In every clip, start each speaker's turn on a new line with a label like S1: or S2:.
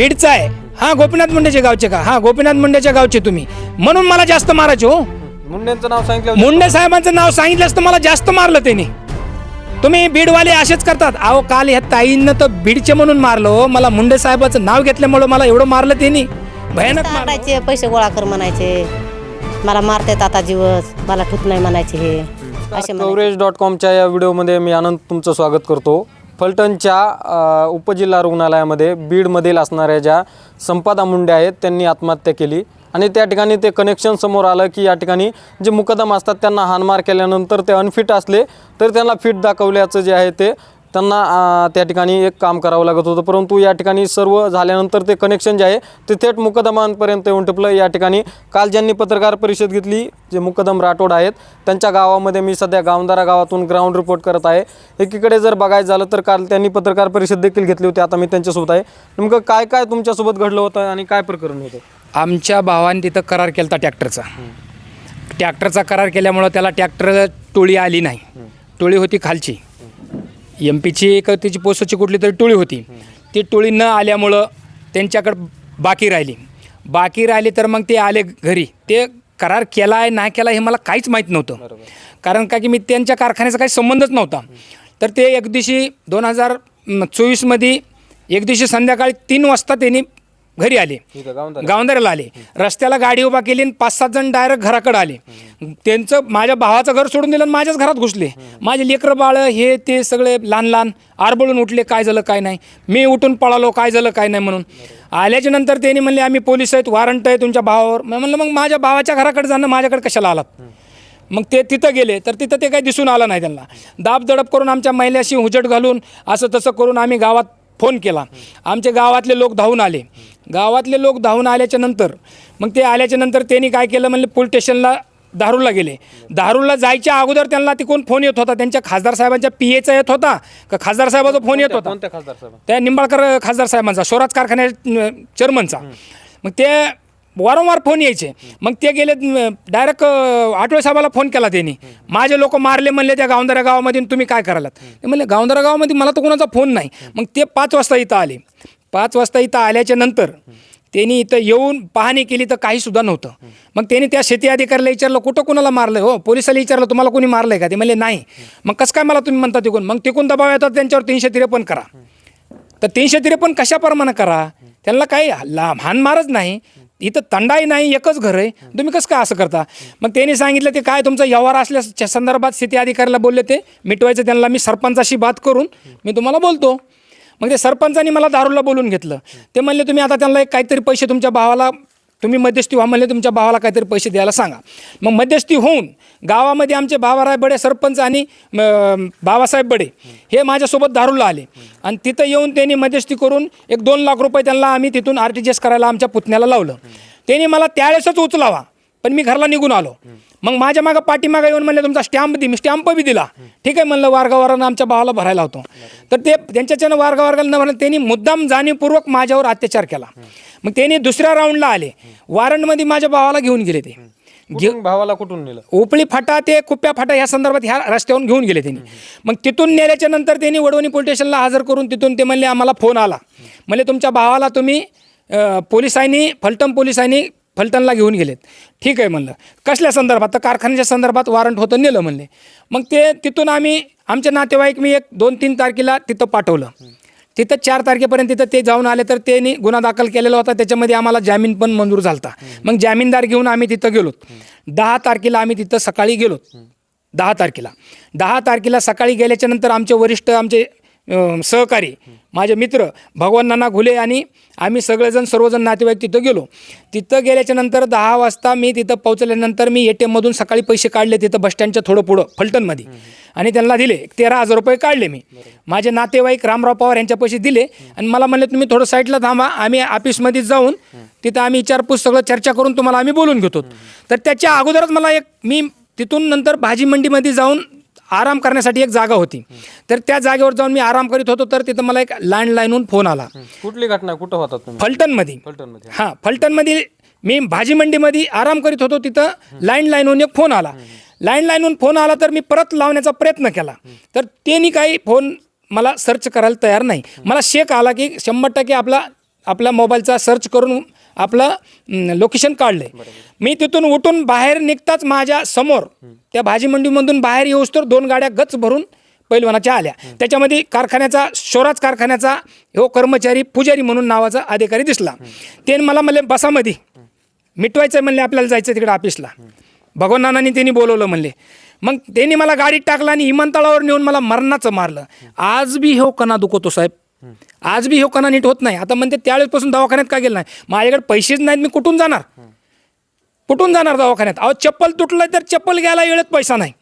S1: बीडचा आहे. हा गोपीनाथ मुंडेच्या गावचे का? हा गोपीनाथ मुंडेच्या गावचे तुम्ही. म्हणून मला जास्त मारायचे हो.
S2: मुंडेंचं नाव सांगितलं.
S1: मुंडे साहेबांचं नाव सांगितलं असतं मला जास्त मारलं त्यांनी. तुम्ही बीडवाले असेच करतात. अहो काल ह्या ताईंना तर बीडचे म्हणून मारलं हो. मला मुंडे साहेबाचं नाव घेतल्यामुळं मला एवढं मारलं त्यांनी. भयानक मारलं.
S3: आणायचे पैसे गोळा कर म्हणायचे. मला मारतात आता जीवस मला ठुत नाही म्हणायचे हे. असे म्हणायचे.
S2: डॉट कॉमच्या या व्हिडिओमध्ये मी आनंद तुमचं स्वागत करतो. फलटणच्या उपजिल्हा रुग्णालयामध्ये बीडमधील असणाऱ्या ज्या संपादा मुंडे आहेत त्यांनी आत्महत्या केली. आणि त्या ठिकाणी ते कनेक्शन समोर आलं की या ठिकाणी जे मुकदम असतात त्यांना हानमार केल्यानंतर ते अनफिट असले तर त्यांना फिट दाखवल्याचं जे आहे ते त्यांना त्या ठिकाणी एक काम करावं लागत होतं. परंतु या ठिकाणी सर्व झाल्यानंतर ते कनेक्शन जे आहे ते थेट मुकदमांपर्यंत येऊन टिपलं या ठिकाणी काल ज्यांनी पत्रकार परिषद घेतली जे मुकदम राठोड आहेत त्यांच्या गावामध्ये मी सध्या गावंदारा गावातून ग्राउंड रिपोर्ट करत आहे. एकीकडे जर बघायचं झालं तर काल त्यांनी पत्रकार परिषद देखील घेतली होती. आता मी त्यांच्यासोबत आहे. नेमकं काय काय तुमच्यासोबत घडलं होतं आणि काय प्रकरण होतं?
S1: आमच्या भावाने तिथं करार केला ट्रॅक्टरचा. ट्रॅक्टरचा करार केल्यामुळं त्याला ट्रॅक्टर टोळी आली नाही. टोळी होती खालची. एम पीची एक त्याची पोस्टची कुठली तरी टोळी होती. ती टोळी न आल्यामुळं त्यांच्याकडं बाकी राहिली. बाकी राहिली तर मग ते आले घरी. ते करार केला आहे नाही केला हे मला काहीच माहीत नव्हतं. कारण का की मी त्यांच्या कारखान्याचा काही संबंधच नव्हता. तर ते एक दिवशी दोन हजार चोवीसमध्ये एक दिवशी संध्याकाळी तीन वाजता त्यांनी घरी आले. गावंदाऱ्याला आले. रस्त्याला गाडी उभा केली आणि पाच सात जण डायरेक्ट घराकडे आले. त्यांचं माझ्या भावाचं घर सोडून दिलं आणि माझ्याच घरात घुसले. माझे लेकरं बाळ हे ते सगळे लहान लहान आरबळून उठले काय झालं काय नाही. मी उठून पळालो काय झालं काय नाही म्हणून. आल्याच्यानंतर त्यांनी म्हणले आम्ही पोलीस आहेत वॉरंट आहे तुमच्या भावावर. मी म्हणलं मग माझ्या भावाच्या घराकडे जाणं माझ्याकडे कशाला आलात? मग ते तिथं गेले. तर तिथं ते काही दिसून आलं नाही त्यांना. दाब दडप करून आमच्या महिलाशी हुजट घालून असं तसं करून आम्ही गावात फोन केला. आमचे गावातले लोक धावून आले. गावातले लोक धावून आल्याच्यानंतर मग ते आल्याच्यानंतर त्यांनी काय केलं म्हणले पोलीस स्टेशनला दारूला गेले. दारूला जायच्या अगोदर त्यांना तिकडून फोन येत होता. त्यांच्या खासदार साहेबांच्या पी एचा येत होता का खासदार साहेबाचा फोन येत होता?
S2: कोणत्या खासदार साहेब?
S1: त्या निंबाळकर खासदार साहेबांचा स्वराज कारखान्या चेअरमनचा मग ते वारंवार फोन यायचे. मग ते गेले डायरेक्ट आठवले साहेबाला फोन केला त्यांनी. माझे लोक मारले म्हणले त्या गावंदारा गावामध्ये तुम्ही काय करालात? ते म्हणले गावंदारा गावामध्ये मला तर कोणाचा फोन नाही. मग ते पाच वाजता इथं आले. पाच वाजता इथं आल्याच्यानंतर त्यांनी इथं येऊन पाहणी केली तर काहीसुद्धा नव्हतं. मग त्यांनी त्या शेती अधिकाऱ्याला विचारलं कुठं कुणाला मारलं हो पोलिसाला विचारलं तुम्हाला कोणी मारलंय का? ते म्हणले नाही. मग कसं काय मला तुम्ही म्हणता तिकून मग तिकून दबाव येतात त्यांच्यावर तीनशे त्रेपन्न करा. तर तीनशे त्रेपन्न कशाप्रमाणे करा? त्यांना काही ला हानमारच नाही. इथं तंडाही नाही एकच घर आहे. तुम्ही कसं काय असं करता? मग त्यांनी सांगितलं ते काय तुमचा व्यवहार असल्या संदर्भात शेती अधिकाऱ्याला बोलले ते. मिटवायचं त्यांना मी सरपंचाशी बात करून मी तुम्हाला बोलतो. मग ते सरपंचांनी मला दारूला बोलून घेतलं. ते म्हणले तुम्ही आता त्यांना एक काहीतरी पैसे तुमच्या भावाला तुम्ही मध्यस्थी व्हा म्हणले तुमच्या भावाला काहीतरी पैसे द्यायला सांगा. मग मध्यस्थी होऊन गावामध्ये आमचे बाबाराय बडे सरपंच आणि बाबासाहेब बडे हे माझ्यासोबत दारूला आले. आणि तिथं येऊन त्यांनी मध्यस्थी करून एक दोन लाख रुपये त्यांना आम्ही तिथून आर टी जी एस करायला आमच्या पुतण्याला लावलं. त्यांनी मला त्यावेळेसच उचलावा पण मी घरला निघून आलो. मग माझ्या मागं पाठीमागं येऊन म्हणले तुमचा स्टॅम्प दे. मी स्टॅम्प बी दिला. ठीक आहे म्हणलं वारगावारानं आमच्या भावाला भरायला होतो तर ते त्यांच्याच्यानं वारगा वारगाला न म्हणलं त्यांनी मुद्दाम जाणीवपूर्वक माझ्यावर अत्याचार केला. मग त्यांनी दुसऱ्या राऊंडला आले. वारंटमध्ये माझ्या भावाला घेऊन गेले ते.
S2: कुठून? भावाला कुठून नेलं?
S1: उपळी फाटा ते कुप्प्या फाटा ह्या संदर्भात ह्या रस्त्यावरून घेऊन गेले त्यांनी. मग तिथून नेल्याच्या नंतर त्यांनी वडवणी पोलीस स्टेशनला हजर करून तिथून ते म्हणले आम्हाला फोन आला. म्हणले तुमच्या भावाला तुम्ही पोलिसांनी फलटण पोलिसांनी फलटणला घेऊन गेलेत. ठीक आहे म्हणलं. कसल्या संदर्भात? तर कारखान्याच्या संदर्भात वॉरंट होतं नेलं म्हणले. मग ते तिथून आम्ही आमचे नातेवाईक मी एक दोन तीन तारखेला तिथं पाठवलं. तिथं चार तारखेपर्यंत तिथं ते जाऊन आले तर त्यांनी गुन्हा दाखल केलेला होता. त्याच्यामध्ये आम्हाला जामीन पण मंजूर झालता. मग जामीनदार घेऊन आम्ही तिथं गेलो. दहा तारखेला आम्ही तिथं सकाळी गेलो. दहा तारखेला. दहा तारखेला सकाळी गेल्याच्यानंतर आमचे वरिष्ठ आमचे सहकारी माझे मित्र भगवान नाना घुले आणि आम्ही सगळेजण सर्वजण नातेवाईक तिथं गेलो. तिथं गेल्याच्यानंतर दहा वाजता मी तिथं पोहोचल्यानंतर मी ए टी एममधून सकाळी पैसे काढले तिथं बसस्टँडच्या थोडं पुढं फलटणमध्ये आणि त्यांना दिले तेरा हजार रुपये काढले मी. माझे नातेवाईक रामराव पवार यांच्या पैसे दिले आणि मला म्हणले तुम्ही थोडं साईडला थांबा आम्ही ऑफिसमध्ये जाऊन तिथं आम्ही विचारपूस सगळं चर्चा करून तुम्हाला आम्ही बोलून घेतो. तर त्याच्या अगोदरच मला एक मी तिथून नंतर भाजी मंडीमध्ये जाऊन आराम करण्यासाठी एक जागा होती. तर त्या जागेवर जाऊन मी आराम करीत होतो तर तिथं मला एक लँडलाईनहून फोन आला.
S2: कुठली घटना कुठं होतात तुम्ही?
S1: फलटणमध्ये.
S2: फलटणमध्ये.
S1: हां फलटणमध्ये मी भाजी मंडीमध्ये आराम करीत होतो तिथं लँडलाईनहून एक फोन आला. लँडलाईनहून फोन आला तर मी परत लावण्याचा प्रयत्न केला. तर त्यांनी काही फोन मला सर्च करायला तयार नाही. मला शेक आला की शंभर टक्के आपला आपल्या मोबाईलचा सर्च करून आपलं लोकेशन काढलं मी तिथून उठून बाहेर निघताच माझ्यासमोर त्या भाजी मंडीमधून बाहेर येऊस तर दोन गाड्या गच भरून पैलवानाच्या आल्या. त्याच्यामध्ये कारखान्याचा शोराज कारखान्याचा हो कर्मचारी पुजारी म्हणून नावाचा अधिकारी दिसला. त्याने मला म्हणले बसामध्ये. मिटवायचं म्हणले आपल्याला जायचं तिकडे ऑफिसला भगवान नानांनी त्यांनी बोलवलं म्हणले. मग त्यांनी मला गाडीत टाकला आणि विमानतळावर नेऊन मला मरणाचं मारलं. आज बी हो कणा दुखवतो साहेब. आज बी हो कणा नीट होत नाही. आता म्हणते त्यावेळेसपासून दवाखान्यात का गेलं नाही? माझ्याकडे पैसेच नाहीत मी कुठून जाणार? कुठून जाणार दवाखान्यात? अहो चप्पल तुटलं तर चप्पल घ्यायला वेळेत पैसा नाही.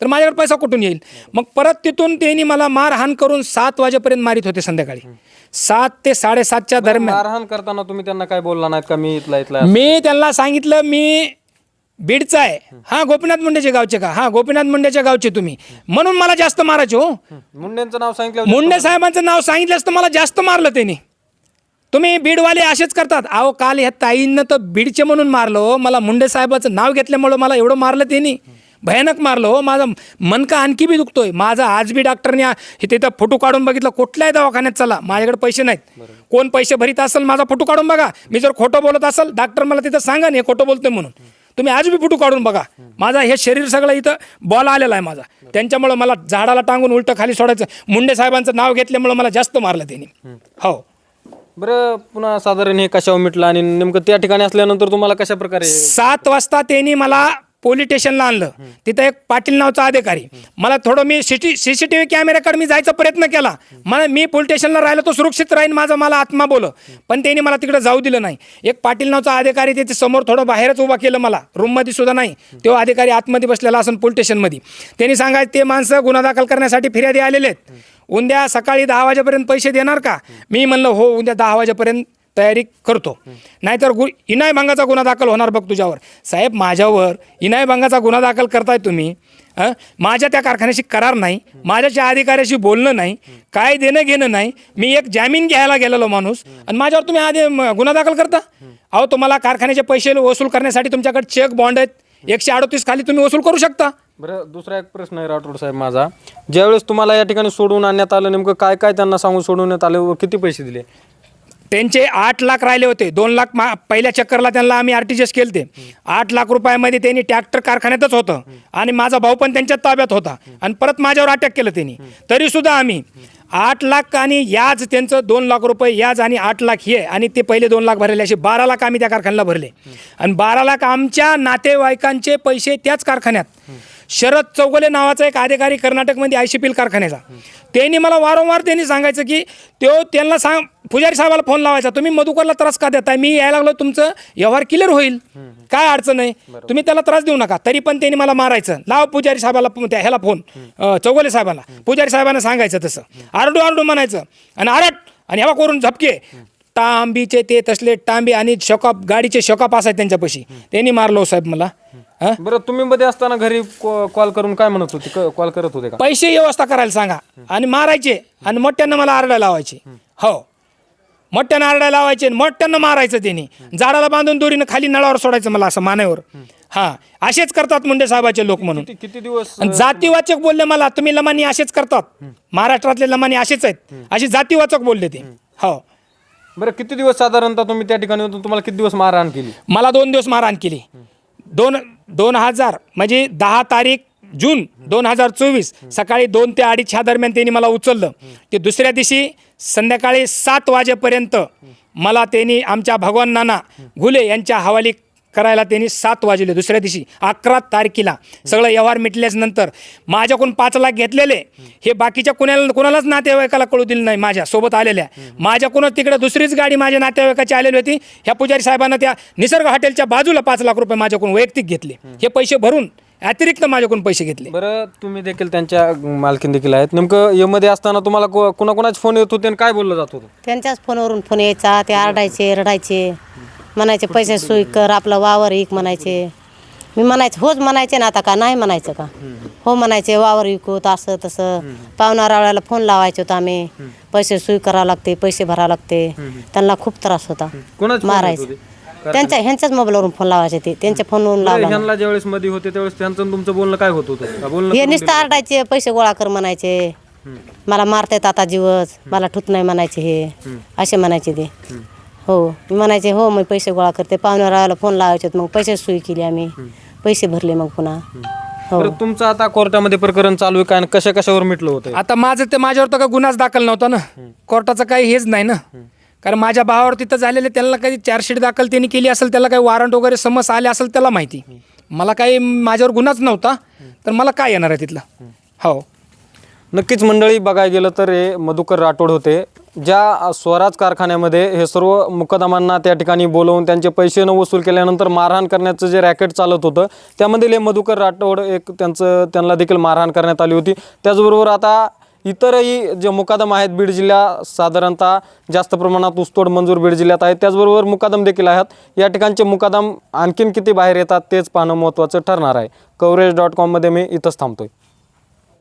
S1: तर माझ्याकडे पैसा कुठून येईल? मग परत तिथून त्यांनी मला मारहाण करून सात वाजेपर्यंत मारित होते संध्याकाळी. सात ते साडेसातच्या दरम्यान.
S2: मारहाण करताना तुम्ही त्यांना काय बोलला नाहीत का? मी इथला इथला
S1: मी त्यांना सांगितलं मी बीडचा आहे. हा गोपीनाथ मुंडेचे गावचे का? हा गोपीनाथ मुंडेच्या गावचे तुम्ही. म्हणून मला जास्त मारायचे हो.
S2: मुंडेंचं नाव सांगितलं.
S1: मुंडे साहेबांचं नाव सांगितलं असतं मला जास्त मारलं त्यांनी. तुम्ही बीडवाले असेच करतात. अहो काल ह्या ताईंनं तर बीडचे म्हणून मारलं हो. मला मुंडे साहेबाचं नाव घेतल्यामुळं मला एवढं मारलं त्यांनी. भयानक मारलं हो. माझा मनका आणखी बी दुखतोय. माझा आज बी डॉक्टरने हे तिथं फोटो काढून बघितलं. कुठल्याही दवाखान्यात चला? माझ्याकडे पैसे नाहीत. कोण पैसे भरीत असेल माझा फोटो काढून बघा. मी जर खोटं बोलत असेल डॉक्टर मला तिथं सांगा ना हे खोटं बोलतोय म्हणून. तुम्ही आज बी फोटो काढून बघा. माझा हे शरीर सगळं इथं बॉल आलेला आहे माझा. त्यांच्यामुळं मला झाडाला टांगून उलटं खाली सोडायचं. मुंडे साहेबांचं नाव घेतल्यामुळं मला जास्त मारलं त्यांनी. हो.
S2: बरं पुन्हा साधारण हे कशावर मिटलं आणि नेमकं त्या ठिकाणी असल्यानंतर तुम्हाला कशा प्रकारे
S1: सात वाजता त्यांनी मला पोलीस स्टेशनला आणलं. तिथं एक पाटील नावचा अधिकारी. मला थोडं मी सिटी सी सी टी व्ही कॅमेऱ्याकडे मी जायचा प्रयत्न केला. मला मी पोलीस स्टेशनला राहिलो तो सुरक्षित राहीन माझा मला आत्मा बोल पण त्यांनी मला तिकडे जाऊ दिलं नाही. एक पाटील नावचा अधिकारी त्याच्यासमोर थोडं बाहेरच उभा केलं मला. रूममध्ये सुद्धा नाही. तो अधिकारी आतमध्ये बसलेला असून पोलीस स्टेशनमध्ये. त्यांनी सांगायचं ते माणसं गुन्हा दाखल करण्यासाठी फिर्यादी आलेले आहेत. उद्या सकाळी दहा वाजेपर्यंत पैसे देणार का? मी म्हणलं हो उद्या दहा वाजेपर्यंत तयारी करतो. नाहीतर गु इनाय भंगाचा गुन्हा दाखल होणार बघ तुझ्यावर. साहेब माझ्यावर इनाय भंगाचा गुन्हा दाखल करताय तुम्ही माझ्या त्या कारखान्याशी करार नाही माझ्याच्या अधिकाऱ्याशी बोलणं नाही काय देणं घेणं नाही. मी एक जामीन घ्यायला गेलेलो माणूस आणि माझ्यावर तुम्ही आधी गुन्हा दाखल करता? अहो तुम्हाला कारखान्याचे पैसे वसूल करण्यासाठी तुमच्याकडे चेक बॉन्ड आहेत. एकशे अडतीस खाली तुम्ही वसूल करू शकता.
S2: बरं दुसरा एक प्रश्न आहे राठोड साहेब माझा. ज्यावेळेस तुम्हाला या ठिकाणी सोडून आणण्यात आलं नेमकं काय काय त्यांना सांगून सोडवण्यात आलं व किती पैसे दिले?
S1: त्यांचे आठ लाख राहिले होते. दोन लाख मा पहिल्या चक्करला त्यांना आम्ही आर टी जी एस केले ते आठ लाख रुपयामध्ये त्यांनी ट्रॅक्टर कारखान्यातच होतं. आणि माझा भाऊ पण त्यांच्या ताब्यात होता. आणि परत माझ्यावर अटॅक केलं त्यांनी. तरीसुद्धा आम्ही आठ लाख आणि याज त्यांचं दोन लाख रुपये याज आणि आठ लाख हे आणि ते पहिले दोन लाख भरले असे बारा लाख आम्ही त्या कारखान्याला भरले. आणि बारा लाख आमच्या नातेवाईकांचे पैसे त्याच कारखान्यात. शरद चौगले नावाचा एक अधिकारी कर्नाटकमध्ये आय सी कारखान्याचा. त्यांनी मला वारंवार त्यांनी सांगायचं की तो त्यांना सांग पुजारी साहेबाला फोन लावायचा तुम्ही मधुकरला त्रास का देताय? मी यायला लागलो तुमचं व्यवहार क्लिअर होईल. काय अडचण नाही तुम्ही त्याला त्रास देऊ नका. तरी पण त्यांनी मला मारायचं. लाव पुजारी साहेबाला ह्याला फोन. चौगले साहेबाला. पुजारी साहेबांना सांगायचं तसं. आरडू आरडू म्हणायचं. आणि आरट आणि हवा करून झपके. तांबीचे ते तसले तांबे आणि शॉकअप गाडीचे शॉकअप असायचे त्यांच्यापाशी. त्यांनी मारलो साहेब मला. हं?
S2: बरं तुम्ही मध्ये असताना घरी कॉल करून काय म्हणत होते? कॉल करत होते का?
S1: पैसे व्यवस्था करायला सांगा. आणि मारायचे आणि मोठ्यानं मला आरडायला लावायचे. हो. मोठ्यानं आरडायला लावायचे आणि मोठ्यानं मारायचं त्यांनी झाडाला बांधून दोरीनं खाली नळावर सोडायचं मला असं मानेवर. हा. असेच करतात मुंडे साहेबाचे लोक म्हणून.
S2: किती- किती दिवस
S1: आणि जातीवाचक बोलले मला तुम्ही लमानी असेच करतात. महाराष्ट्रातले लमानी असेच आहेत. अशी जातीवाचक बोलले ते. हो.
S2: बरं किती दिवस साधारणतः तुम्ही त्या ठिकाणी होतो? तुम्हाला किती दिवस मारहाण केली?
S1: मला दोन दिवस मारहाण केली. दोन दोन हजार म्हणजे दहा तारीख जून दोन हजार चोवीस सकाळी दोन ते अडीच ह्या दरम्यान त्यांनी मला उचललं. ते दुसऱ्या दिवशी संध्याकाळी सात वाजेपर्यंत मला त्यांनी आमच्या भगवान नाना घुले यांच्या हवाली करायला त्यांनी सात वाजले दुसऱ्या दिवशी अकरा तारखेला. सगळं व्यवहार मिटल्याच नंतर माझ्याकडून पाच लाख घेतलेले. हे बाकीच्या कुणाला कुणालाच नातेवाईकाला कळू दिलं नाही माझ्या सोबत आलेल्या. माझ्याकडून तिकडे दुसरीच गाडी माझ्या नातेवाईकाची आलेली होती. ह्या पुजारी साहेबांना त्या निसर्ग हॉटेलच्या बाजूला पाच लाख रुपये माझ्याकडून वैयक्तिक घेतले. हे पैसे भरून अतिरिक्त माझ्याकडून पैसे घेतले.
S2: बरं तुम्ही देखील त्यांच्या मालकीन देखील आहेत. नेमकं यामध्ये असताना तुम्हाला को- कुणाकुणाचे फोन येत होते आणि काय बोललं जात होतं?
S3: त्यांच्याच फोनवरून फोन यायचा ते आरडायचे रडायचे. म्हणायचे पैसे सोयी कर आपलं वावर एक म्हणायचे. मी म्हणायचं होच म्हणायचे ना आता का नाही म्हणायचं का? हो म्हणायचे वावर विकूत असं तसं. पाहुणा रावळ्याला फोन लावायचे होतं आम्ही. पैसे सोयी करावं लागते पैसे भरावं लागते. त्यांना खूप त्रास होता. मारायचं. त्यांच्या ह्यांच्याच मोबाईलवरून फोन लावायचे ते. त्यांच्या फोनवरून लावला
S2: ज्यावेळेस मध्ये होते त्यावेळेस त्यांचं तुमचं बोलणं काय होत होतं?
S3: हे नुसतं आरडायचे पैसे गोळा कर म्हणायचे. मला मारतायत आता जीवच मला ठुत नाही म्हणायचे हे. असे म्हणायचे ते. हो. मी म्हणायचे हो मी पैसे गोळा करते. पाहुण्याला फोन लावायचे मग पैसे सोयी केली आम्ही. पैसे भरले मग पुन्हा. हो.
S2: तर तुमचं आता कोर्टामध्ये प्रकरण चालू आहे काय आणि कशा कशावर मिटलं होतं?
S1: आता माझं ते माझ्यावर तर काही गुन्हाच दाखल नव्हता ना. कोर्टाचं काही हेच नाही ना. कारण माझ्या भावावर तिथं झालेले त्याला काही चार्जशीट दाखल त्यांनी केली असेल त्याला काही वॉरंट वगैरे समज आले असेल त्याला माहिती. मला काही माझ्यावर गुन्हाच नव्हता तर मला काय येणार आहे तिथलं? हो.
S2: नक्कीच मंडळी बघायला गेलं तर हे मधुकर राठोड होते. ज्या स्वराज कारखान्यामध्ये हे सर्व मुकदमांना त्या ठिकाणी बोलवून त्यांचे पैसे न वसूल केल्यानंतर मारहाण करण्याचं जे रॅकेट चालत होतं त्यामधील हे मधुकर राठोड एक त्यांचं त्यांना देखील मारहाण करण्यात आली होती. त्याचबरोबर आता इतरही जे मुकादम आहेत बीड जिल्ह्यात साधारणतः जास्त प्रमाणात ऊसतोड मंजूर बीड जिल्ह्यात आहेत. त्याचबरोबर मुकादम देखील आहेत. या ठिकाणचे मुकादम आणखीन किती बाहेर येतात तेच पाहणं महत्त्वाचं ठरणार आहे. कवरेज डॉट कॉममध्ये मी इथंच थांबतोय.